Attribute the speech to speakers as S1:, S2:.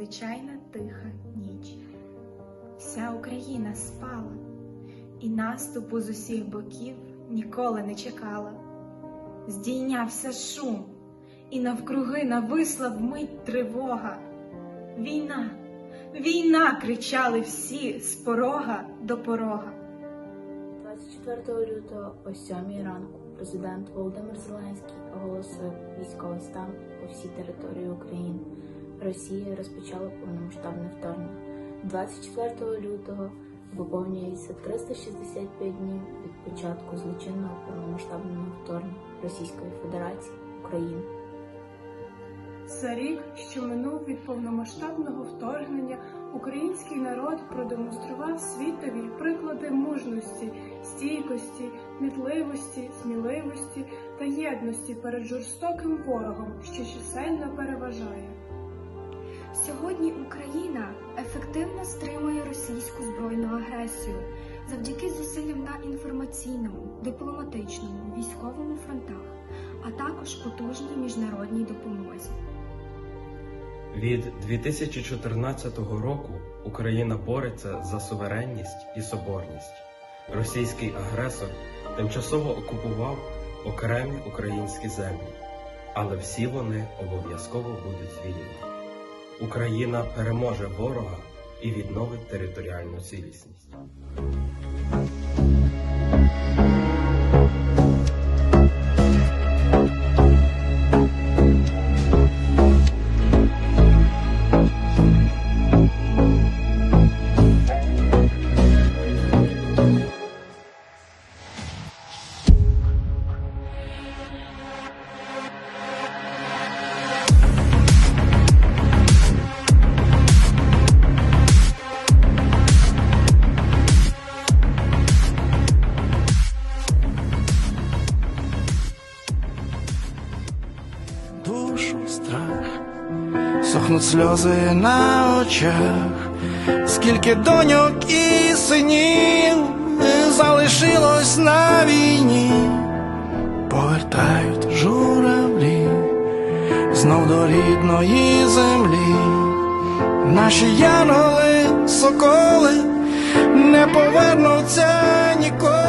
S1: звичайна тиха ніч. Вся Україна спала, і наступу з усіх боків ніколи не чекала. Здійнявся шум, і навкруги нависла вмить тривога. Війна, війна! кричали всі з порога до порога.
S2: 24 лютого о 7 ранку президент Володимир Зеленський оголосив військовий стан по всій території України. Росія розпочала повномасштабне вторгнення. 24 лютого виповнюється 365 днів від початку злочинного повномасштабного вторгнення Російської Федерації в Україну.
S3: За рік, що минув від повномасштабного вторгнення, український народ продемонстрував світові приклади мужності, стійкості, мітливості, сміливості та єдності перед жорстоким ворогом, що чисельно переважає.
S4: Сьогодні Україна ефективно стримує російську збройну агресію завдяки зусиллям на інформаційному, дипломатичному, військовому фронтах, а також потужній міжнародній допомозі.
S5: Від 2014 року Україна бореться за суверенність і соборність. Російський агресор тимчасово окупував окремі українські землі, але всі вони обов'язково будуть звільнені. Україна переможе ворога і відновить територіальну цілісність.
S6: Страх, сохнуть сльози на очах, скільки доньок і синів залишилось на війні, повертають журавлі знов до рідної землі, наші яноли, соколи не повернуться ніколи.